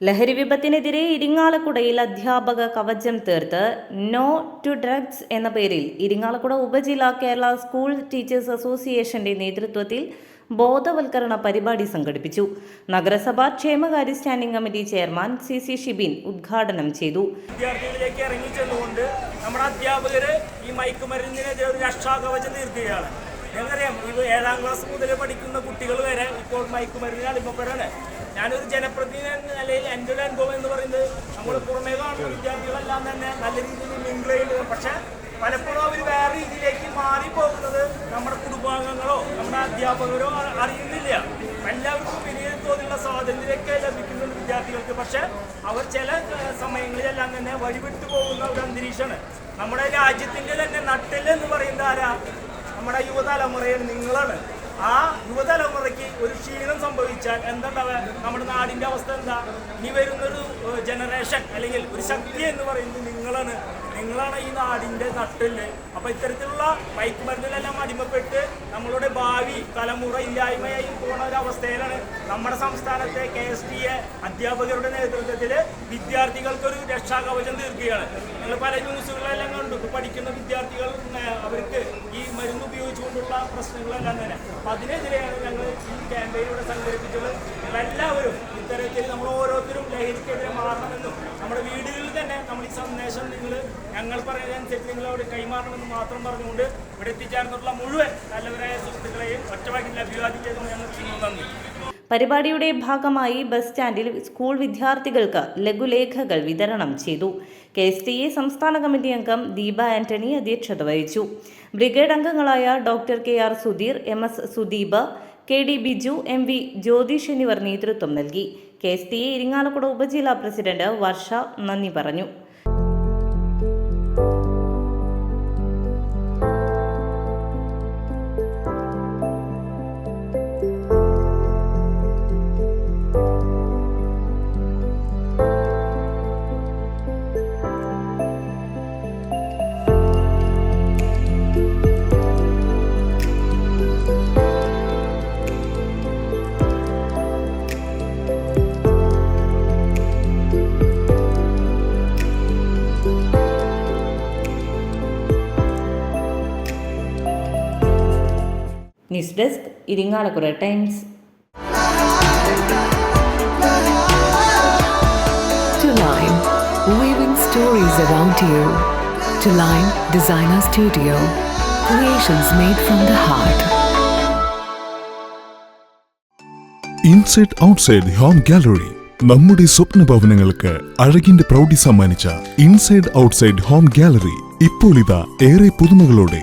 ലഹരി വിപത്തിനെതിരെ ഇരിങ്ങാലക്കുടയിൽ അധ്യാപക കവചം തീർത്ത് നോ ടു ഡ്രഗ്സ് എന്ന പേരിൽ ഇരിങ്ങാലക്കുട ഉപജില്ലാ കേരള സ്കൂൾ ടീച്ചേഴ്സ് അസോസിയേഷന്റെ നേതൃത്വത്തിൽ ബോധവൽക്കരണ പരിപാടി സംഘടിപ്പിച്ചു. നഗരസഭാ ക്ഷേമകാര്യ standing committee chairman C C Shibin ഉദ്ഘാടനം ചെയ്തു. വിദ്യാർത്ഥികളിലേക്ക് ഇറങ്ങി ചെന്നുകൊണ്ട് നമ്മുടെ അധ്യാപകർ ഈ മയക്കുമരുന്നിനെതിരെ ഒരു രക്ഷാകവചം തീർക്കുകയാണ്. ഞങ്ങൾക്കറിയാം ഇത് ഏഴാം ക്ലാസ് മുതൽ പഠിക്കുന്ന കുട്ടികൾ വരെ ഇപ്പോൾ മയക്കുമരുന്നിന് അടിമപ്പെടാണ്. ഞാനൊരു ജനപ്രതിനിധി എന്റെ അനുഭവം എന്ന് പറയുന്നത് നമ്മൾ പുറമേ കാണുന്ന വിദ്യാർത്ഥികളെല്ലാം തന്നെ നല്ല രീതിയിൽ മിങ്കിൾ ചെയ്യുന്നത് പക്ഷെ പലപ്പോഴും അവർ വേറെ രീതിയിലേക്ക് മാറിപ്പോകുന്നത് നമ്മുടെ കുടുംബാംഗങ്ങളോ നമ്മുടെ അധ്യാപകരോ അറിയുന്നില്ല. എല്ലാവർക്കും വലിയ തോതിലുള്ള സ്വാതന്ത്ര്യമൊക്കെ ലഭിക്കുന്നുണ്ട് വിദ്യാർത്ഥികൾക്ക്. പക്ഷെ അവർ ചില സമയങ്ങളിലെല്ലാം തന്നെ വഴിവിട്ടു പോകുന്ന ഒരു അന്തരീക്ഷമാണ്. നമ്മുടെ രാജ്യത്തിന്റെ തന്നെ നട്ടിൽ എന്ന് പറയുന്നത് ആരാ? നമ്മുടെ യുവതലമുറയാണ് നിങ്ങളാണ്. ആ യുവതലമുറയ്ക്ക് ഒരു ക്ഷീണം സംഭവിച്ചാൽ എന്താണ്ടാവുക? നമ്മുടെ നാടിന്റെ അവസ്ഥ എന്താ? ഇനി വരുന്നൊരു ജനറേഷൻ അല്ലെങ്കിൽ ഒരു ശക്തി എന്ന് പറയുന്നത് നിങ്ങളാണ്. നിങ്ങളാണ് ഈ നാടിന്റെ നട്ടെല്ല്. അപ്പൊ ഇത്തരത്തിലുള്ള മയക്കുമരുന്നിലെല്ലാം അടിമപ്പെട്ട് നമ്മളുടെ ഭാവി തലമുറ ഇല്ലായ്മയായി പോകുന്ന ഒരു അവസ്ഥയിലാണ് നമ്മുടെ സംസ്ഥാനത്തെ കെ എസ് ടി എ അധ്യാപകരുടെ നേതൃത്വത്തിൽ വിദ്യാർത്ഥികൾക്കൊരു രക്ഷാകവചം തീർക്കുകയാണ്. നിങ്ങൾ പല ന്യൂസുകളെല്ലാം കണ്ടു. പഠിക്കുന്ന വിദ്യാർത്ഥികൾ അവർക്ക് പ്രശ്നങ്ങളെല്ലാം തന്നെ. അപ്പൊ അതിനെതിരെയാണ് ഞങ്ങൾ ഈ ക്യാമ്പയിൻ ഇവിടെ സംഘടിപ്പിച്ചത്. എല്ലാവരും ഇത്തരത്തിൽ നമ്മൾ ഓരോരുത്തരും ലഹരിക്കെതിരെ മാറണമെന്നും നമ്മുടെ വീടുകളിൽ തന്നെ നമ്മൾ ഈ സന്ദേശം നിങ്ങൾ ഞങ്ങൾ പറയുന്നതനുസരിച്ച് നിങ്ങളോട് കൈമാറണമെന്ന് മാത്രം പറഞ്ഞുകൊണ്ട് ഇവിടെ എത്തിച്ചേർന്നിട്ടുള്ള മുഴുവൻ നല്ലവരായ സുഹൃത്തുക്കളെയും ഒറ്റവാക്കിൽ അഭിവാദിക്കുന്നു ഞങ്ങൾ നന്ദി. പരിപാടിയുടെ ഭാഗമായി ബസ് സ്റ്റാൻഡിൽ സ്കൂൾ വിദ്യാർത്ഥികൾക്ക് ലഘുലേഖകൾ വിതരണം ചെയ്തു. കെ എസ് ടി എ സംസ്ഥാന കമ്മിറ്റി അംഗം ദീപ ആന്റണി അധ്യക്ഷത വഹിച്ചു. ബ്രിഗേഡ് അംഗങ്ങളായ doctor K R Sudheer M S Sudeep K D Biju M V Jyothish എന്നിവർ നേതൃത്വം നൽകി. K S T A Irinjalakuda ഉപജില്ലാ പ്രസിഡന്റ് വർഷ നന്ദി പറഞ്ഞു. News desk Irinjalakuda Times. To Line, weaving stories around you. To Line Designer Studio, creations made from the heart. Inside outside home gallery നമ്മുടെ സ്വപ്ന ഭവനങ്ങൾക്ക് അഴകിന്റെ പ്രൗഢി സമ്മാനിച്ച ഇൻസൈഡ് ഔട്ട്സൈഡ് ഹോം ഗാലറി ഇപ്പോൾ ഇതാ ഏറെ പുതുമകളോടെ.